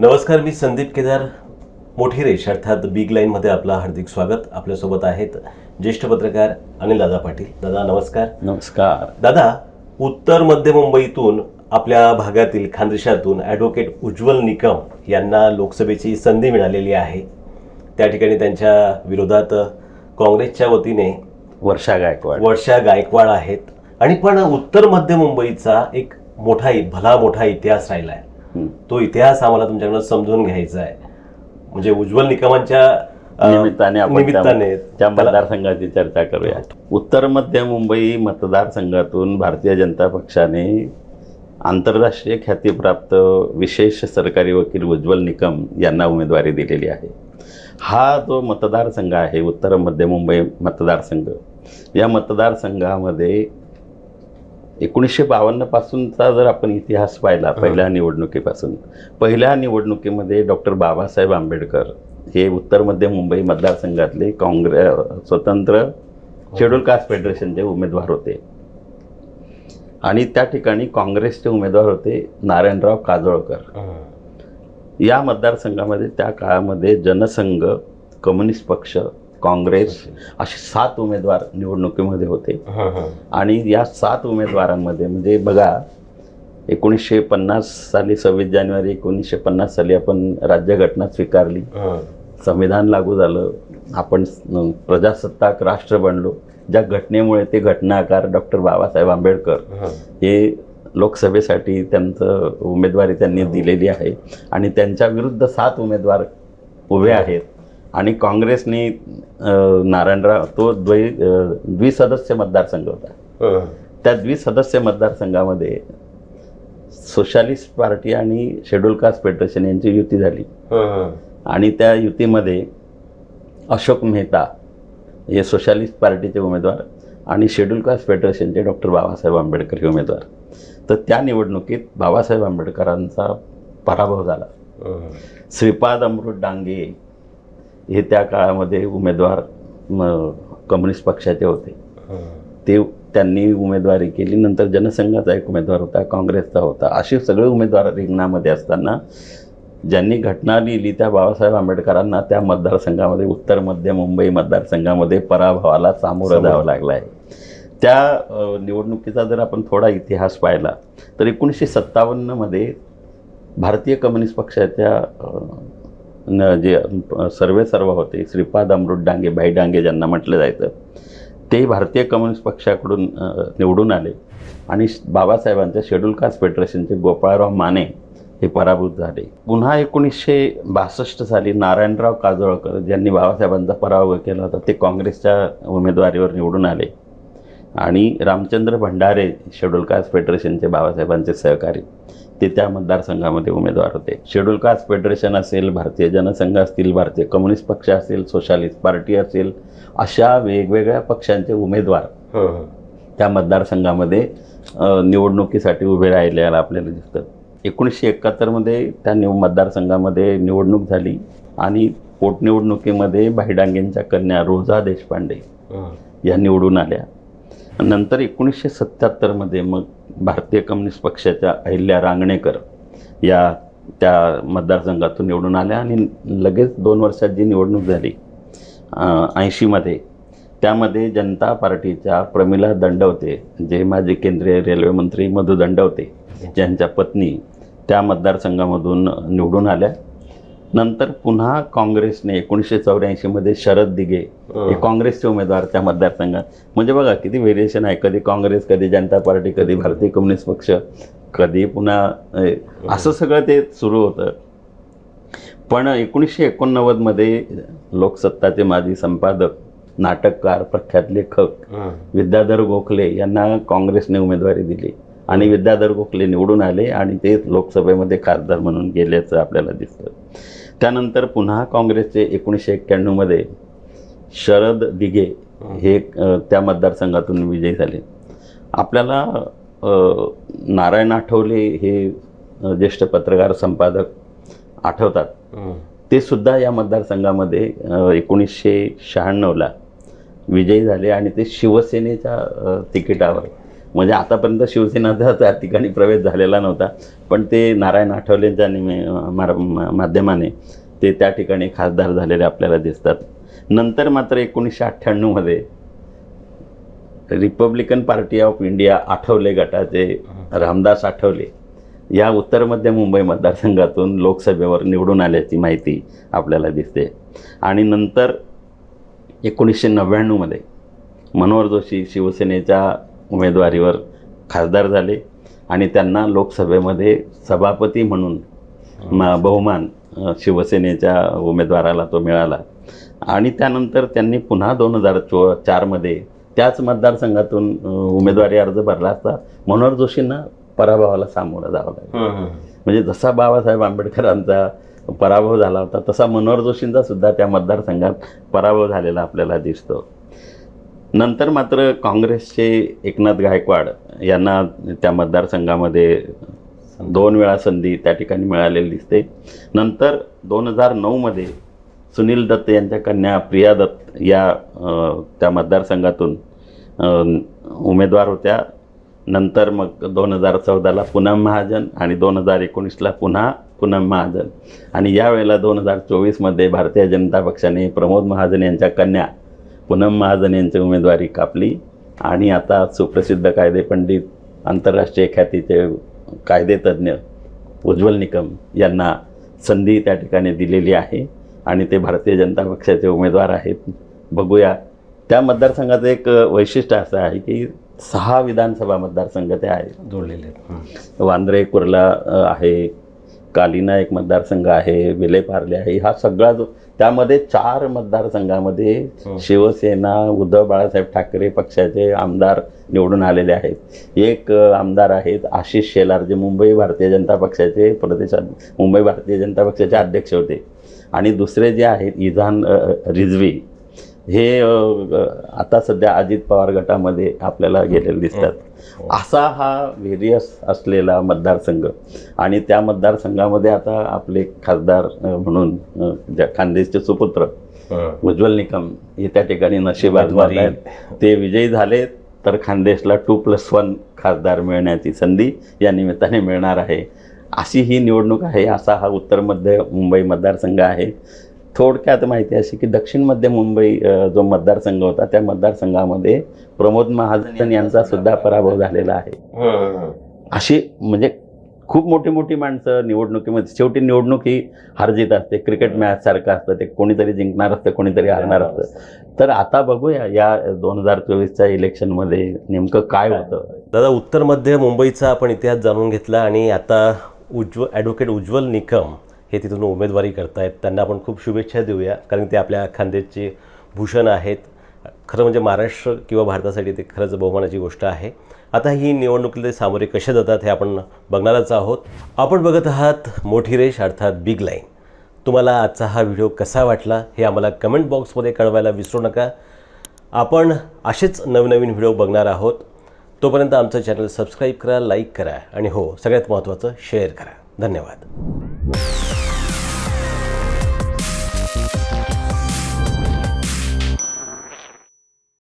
नमस्कार मी संदीप केदार. मोठी रेष अर्थात बिग लाईनमध्ये आपलं हार्दिक स्वागत. आपल्यासोबत आहेत ज्येष्ठ पत्रकार अनिल दादा पाटील. दादा नमस्कार. नमस्कार. दादा उत्तर मध्य मुंबईतून आपल्या भागातील खानदेशातून ॲडव्होकेट उज्ज्वल निकम यांना लोकसभेची संधी मिळालेली आहे. त्या ठिकाणी त्यांच्या विरोधात काँग्रेसच्या वतीने वर्षा गायकवाड. वर्षा गायकवाड आहेत. आणि पण उत्तर मध्य मुंबईचा एक मोठा भला मोठा इतिहास राहिला आहे. तो इतिहास आम्हाला तुमच्याकडून समजून घ्यायचा आहे. म्हणजे उज्ज्वल निकमांच्या निमित्ताने निमित्ताने त्या मतदारसंघाची चर्चा करूया. उत्तर मध्य मुंबई मतदारसंघातून भारतीय जनता पक्षाने आंतरराष्ट्रीय ख्यातीप्राप्त विशेष सरकारी वकील उज्ज्वल निकम यांना उमेदवारी दिलेली आहे. हा जो मतदारसंघ आहे उत्तर मध्य मुंबई मतदारसंघ या मतदारसंघामध्ये एकोणीसशे बावन्न पासूनचा जर आपण इतिहास पाहिला पहिल्या निवडणुकीपासून पहिल्या निवडणुकीमध्ये डॉक्टर बाबासाहेब आंबेडकर हे उत्तर मध्य मुंबई मतदारसंघातले काँग्रेस स्वतंत्र शेड्यूल कास्ट फेडरेशनचे उमेदवार होते. आणि त्या ठिकाणी काँग्रेसचे उमेदवार होते नारायणराव काजोळकर. या मतदारसंघामध्ये त्या काळामध्ये जनसंघ कम्युनिस्ट पक्ष काँग्रेस असे सात उमेदवार निवडणुकीमध्ये होते. आणि या सात उमेदवारांमध्ये म्हणजे बघा एकोणीसशे पन्नास साली सव्वीस जानेवारी एकोणीसशे पन्नास साली आपण राज्यघटना स्वीकारली. संविधान लागू झालं आपण प्रजासत्ताक राष्ट्र बनलो ज्या घटनेमुळे ते घटनाकार डॉक्टर बाबासाहेब आंबेडकर हं. हे लोकसभेसाठी त्यांचं उमेदवारी त्यांनी दिलेली आहे. आणि त्यांच्या विरुद्ध सात उमेदवार उभे आहेत. आणि काँग्रेसने नारायणराव तो द्वै द्विसदस्य मतदारसंघ होता. हं. त्या द्विसदस्य मतदारसंघामध्ये सोशालिस्ट पार्टी आणि शेड्यूल कास्ट फेडरेशन यांची युती झाली. हं, हं. आणि त्या युतीमध्ये अशोक मेहता हे सोशालिस्ट पार्टीचे उमेदवार आणि शेड्यूल कास्ट फेडरेशनचे डॉक्टर बाबासाहेब आंबेडकर हे उमेदवार. तर त्या निवडणुकीत बाबासाहेब आंबेडकरांचा पराभव झाला. श्रीपाद अमृत डांगे हे त्या काळामध्ये उमेदवार कम्युनिस्ट पक्षाचे होते. ते त्यांनी उमेदवारी केली नंतर जनसंघाचा एक उमेदवार होता काँग्रेसचा होता असे सगळे उमेदवार रिंगणामध्ये असताना ज्यांनी घटना लिहिली त्या बाबासाहेब आंबेडकरांना त्या मतदारसंघामध्ये उत्तर मध्य मुंबई मतदारसंघामध्ये पराभवाला सामोरं समोर. जावं लागलं आहे त्या निवडणुकीचा जर आपण थोडा इतिहास पाहिला तर एकोणीसशे सत्तावन्नमध्ये भारतीय कम्युनिस्ट पक्षाच्या न जे सर्वे सर्व होते श्रीपाद अमृत डांगे भाई डांगे ज्यांना म्हटलं जायचं ते भारतीय कम्युनिस्ट पक्षाकडून निवडून आले. आणि बाबासाहेबांच्या शेड्यूल कास्ट फेडरेशनचे गोपाळराव माने हे पराभूत झाले. पुन्हा एकोणीसशे बासष्ट साली नारायणराव काजोळकर ज्यांनी बाबासाहेबांचा पराभव केला होता ते काँग्रेसच्या उमेदवारीवर निवडून आले. आणि रामचंद्र भंडारे शेड्यूल कास्ट फेडरेशनचे बाबासाहेबांचे सहकारी ते त्या मतदारसंघामध्ये उमेदवार होते शेड्यूल कास्ट फेडरेशन असेल भारतीय जनसंघ असतील भारतीय कम्युनिस्ट पक्ष असेल सोशालिस्ट पार्टी असेल अशा वेगवेगळ्या पक्षांचे उमेदवार हं. त्या मतदारसंघामध्ये निवडणुकीसाठी उभे राहिलेला आपल्याला दिसतं एकोणीसशे एकाहत्तरमध्ये त्या निव मतदारसंघामध्ये निवडणूक झाली आणि पोटनिवडणुकीमध्ये भाईडांगेंच्या कन्या रोजा देशपांडे हं. या निवडून आल्या नंतर एकोणीसशे सत्त्याहत्तरमध्ये मग भारतीय कम्युनिस्ट पक्षाच्या अहिल्या रांगणेकर या त्या मतदारसंघातून निवडून आल्या आणि लगेच दोन वर्षात जी निवडणूक झाली ऐंशीमध्ये त्यामध्ये जनता पार्टीच्या प्रमिला दंडवते जे माजी केंद्रीय रेल्वे मंत्री मधु दंडवते ज्यांच्या पत्नी त्या मतदारसंघामधून निवडून आल्या. नंतर पुन्हा काँग्रेसने एकोणीसशे चौऱ्याऐंशीमध्ये शरद दिघे हे. काँग्रेसचे उमेदवार त्या मतदारसंघात. म्हणजे बघा किती व्हेरिएशन आहे. कधी काँग्रेस कधी जनता पार्टी कधी भारतीय कम्युनिस्ट पक्ष कधी पुन्हा असं सगळं ते सुरू होतं. पण एकोणीसशे एकोणनव्वदमध्ये लोकसत्ताचे माजी संपादक नाटककार प्रख्यात लेखक. विद्याधर गोखले यांना काँग्रेसने उमेदवारी दिली. आणि विद्याधर गोखले निवडून आले आणि ते लोकसभेमध्ये खासदार म्हणून गेल्याचं आपल्याला दिसतं. त्यानंतर पुन्हा काँग्रेसचे एकोणीसशे एक्क्याण्णवमध्ये शरद दिघे हे त्या मतदारसंघातून विजयी झाले आपल्याला नारायण आठवले हे ज्येष्ठ पत्रकार संपादक आठवतात. ते सुद्धा या मतदारसंघामध्ये एकोणीसशे शहाण्णवला विजयी झाले आणि ते शिवसेनेच्या तिकिटावर म्हणजे आतापर्यंत शिवसेनाचा त्या ठिकाणी प्रवेश झालेला नव्हता. पण ते नारायण आठवलेंच्या निमे माध्यमाने ते त्या ठिकाणी खासदार झालेले आपल्याला दिसतात. नंतर मात्र एकोणीसशे अठ्ठ्याण्णवमध्ये Republican Party of India Athawale गटाचे रामदास आठवले. या उत्तर मध्य मुंबई मतदारसंघातून लोकसभेवर निवडून आल्याची माहिती आपल्याला दिसते. आणि नंतर एकोणीसशे नव्याण्णवमध्ये मनोहर जोशी शिवसेनेच्या उमेदवारीवर खासदार झाले आणि त्यांना लोकसभेमध्ये सभापती म्हणून बहुमान शिवसेनेच्या उमेदवाराला तो मिळाला. आणि त्यानंतर त्यांनी पुन्हा दोन हजार चो चारमध्ये त्याच मतदारसंघातून उमेदवारी अर्ज भरला असता मनोहर जोशींना पराभवाला सामोरं जावं लागलं. म्हणजे जसा बाबासाहेब आंबेडकरांचा पराभव झाला होता तसा मनोहर जोशींचा सुद्धा त्या मतदारसंघात पराभव झालेला आपल्याला दिसतो. नंतर मात्र काँग्रेसचे एकनाथ गायकवाड यांना त्या मतदारसंघामध्ये दोन वेळा संधी त्या ठिकाणी मिळालेली दिसते. नंतर दोन हजार नऊमध्ये सुनील दत्त यांच्या कन्या प्रिया दत्त या त्या मतदारसंघातून उमेदवार होत्या. नंतर मग दोन हजार चौदाला पूनम महाजन आणि दोन हजार एकोणीसला पुन्हा पूनम महाजन. आणि यावेळेला दोन हजार चोवीसमध्ये भारतीय जनता पक्षाने प्रमोद महाजन यांच्या कन्या पूनम महाजन यांची उमेदवारी कापली आणि आता सुप्रसिद्ध कायदे पंडित आंतरराष्ट्रीय ख्यातीचे कायदेतज्ञ उज्ज्वल निकम यांना संधी त्या ठिकाणी दिलेली आहे आणि ते भारतीय जनता पक्षाचे उमेदवार आहेत. बघूया. त्या मतदारसंघाचं एक वैशिष्ट्य असं आहे की सहा विधानसभा मतदारसंघ ते आहेत. जोडलेले आहेत. वांद्रे कुर्ला आहे. कालिना एक मतदारसंघ आहे विलेपार्ले आहे हा सगळा जो त्यामध्ये चार मतदारसंघामध्ये हं. शिवसेना उद्धव बाळासाहेब ठाकरे पक्षाचे आमदार निवडून आलेले आहेत एक आमदार आहेत आशिष शेलार जे मुंबई भारतीय जनता पक्षाचे प्रदेशात मुंबई भारतीय जनता पक्षाचे अध्यक्ष होते आणि दुसरे जे आहेत इझान रिझवी हे आता सध्या अजित पवार गटामध्ये आपल्याला गेलेले दिसतात. असा हा व्हेरियस असलेला मतदारसंघ. आणि त्या मतदारसंघामध्ये आता आपले खासदार म्हणून खानदेशचे सुपुत्र हं. उज्ज्वल निकम हे त्या ठिकाणी नशिबात आहेत. ते विजयी झाले तर खानदेशला टू प्लस वन खासदार मिळण्याची संधी या निमित्ताने मिळणार आहे. अशी ही निवडणूक आहे असा हा उत्तर मध्य मुंबई मतदारसंघ आहे. थोडक्यात माहिती अशी की दक्षिण मध्य मुंबई जो मतदारसंघ होता त्या मतदारसंघामध्ये प्रमोद महाजन यांचा सुद्धा पराभव झालेला आहे. अशी म्हणजे खूप मोठी मोठी माणसं निवडणुकीमध्ये शेवटी निवडणूक ही हारजीत असते क्रिकेट मॅच सारखं असतं ते कोणीतरी जिंकणार असतं कोणीतरी हारणार असतं. तर आता बघूया या दोन हजार चोवीसच्या इलेक्शनमध्ये नेमकं काय होतं. दादा उत्तर मध्य मुंबईचा आपण इतिहास जाणून घेतला आणि आता उज्ज्वल ॲडव्होकेट उज्ज्वल निकम हे तिथून उमेदवारी करतायत. त्यांना आपण खूप शुभेच्छा देऊया कारण ते आपल्या खांद्याचे भूषण आहेत. खरं म्हणजे महाराष्ट्र किंवा भारतासाठी ते खरंच बहुमानाची गोष्ट आहे. आता ही निवडणुकीला ते सामोरे कसे जातात हे आपण बघणारच आहोत. आपण बघत आहात मोठी रेष अर्थात बिग लाईन तुम्हाला आजचा हा व्हिडिओ कसा वाटला हे आम्हाला कमेंट बॉक्समध्ये कळवायला विसरू नका. आपण असेच नवनवीन व्हिडिओ बघणार आहोत. तोपर्यंत आमचं चॅनल सबस्क्राईब करा लाईक करा आणि हो सगळ्यात महत्त्वाचं शेअर करा. धन्यवाद.